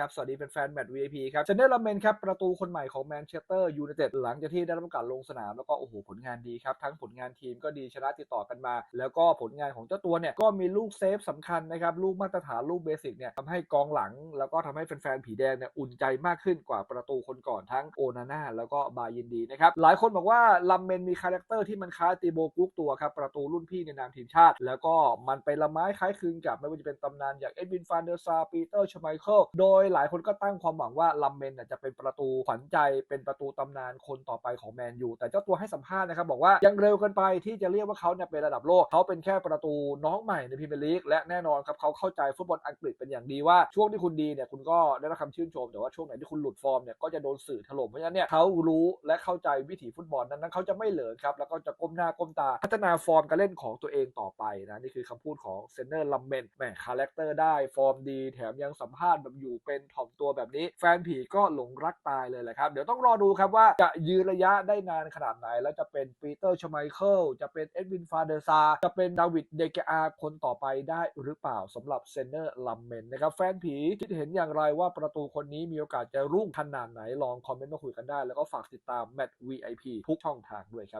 ครับ สวัสดีแฟนๆแมตช์ VIP ครับเจนเนอร์ลาเมนครับ ประตูคนใหม่ของแมนเชสเตอร์ยูไนเต็ดหลังจากที่ได้รับกาสลงสนาม แล้วก็โอ้โหผลงานดีครับ ทั้งผลงานทีมก็ดีชนะติดต่อกันมา แล้วก็ผลงานของเจ้าตัวเนี่ย ก็มีลูกเซฟสำคัญนะครับ ลูกมาตรฐานลูกเบสิกเนี่ยทำให้กองหลัง แล้วก็ทำให้แฟนๆผีแดงเนี่ยอุ่นใจมากขึ้นกว่าประตูคนก่อนทั้งโอนาน่าแล้วก็บายินดีนะครับหลายคนบอกว่าลัมเมนมีคาแรคเตอร์ที่มันคล้ายตีโบกุ๊กตัวครับประตูรุ่นพี่ในนามทีมชาติ แล้วก็มันไปละไม้คล้ายคลึงกับไม่ว่าจะเป็นตำนานอย่างเอ็ดวินฟานเดอร์ซาปีเตอร์ชไมเคิลโดยหลายคนก็ตั้งความหวังว่าลัมเมนจะเป็นประตูขวัญใจเป็นประตูตำนานคนต่อไปของแมนยูแต่เจ้าตัวให้สัมภาษณ์นะครับบอกว่ายังเร็วเกินไปที่จะเรียกว่าเขาเนี่ยเป็นระดับโลกเขาเป็นแค่ประตูน้องใหม่ในพรีเมียร์ลีกและแน่นอนครับเขาเข้าใจฟุตบอลอังกฤษเป็นอย่างดีว่าช่วงที่คุณดีเนี่ยคุณก็ได้รับคำชื่นชม แต่ว่าช่วงไหนที่คุณหลุดฟอร์มเนี่ยก็จะโดนสื่อถล่มเพราะฉะนั้นเนี่ยเขารู้และเข้าใจวิถีฟุตบอลนั้นนั้นเขาจะไม่เหลินครับแล้วก็จะก้มหน้าก้มตา พัฒนาฟอร์มการเล่นของตัวเองต่อไปนะนี่คือคำพูดของเซนเนอร์ลัมเมนแหมคาแรคเตอร์ได้ฟอร์มดี แถมยังสัมภาษณ์แบบอยู่เป็นถ่อมตัวแบบนี้ แฟนผีก็หลงรักตายเลยแหละครับ เดี๋ยวต้องรอดูครับว่าจะยืนระยะได้นานขนาดไหน แล้วจะเป็นปีเตอร์ชไมเคิลจะเป็นเอ็ดวินฟาเดอร์ซาจะเป็นดาวิดเดกอาคนต่อไปได้หรือเปล่าสำหรับเซนเนอร์ลัมเมนนะครับแฟนผีคิดเห็นอย่างไรว่าประตูคนนี้มีโอกาสจะรุ่งขนาดไหนลองคอมเมนต์มาคุยกันได้ แล้วก็ฝากติดตามแมตช์ VIP ทุกช่องทางด้วยครับ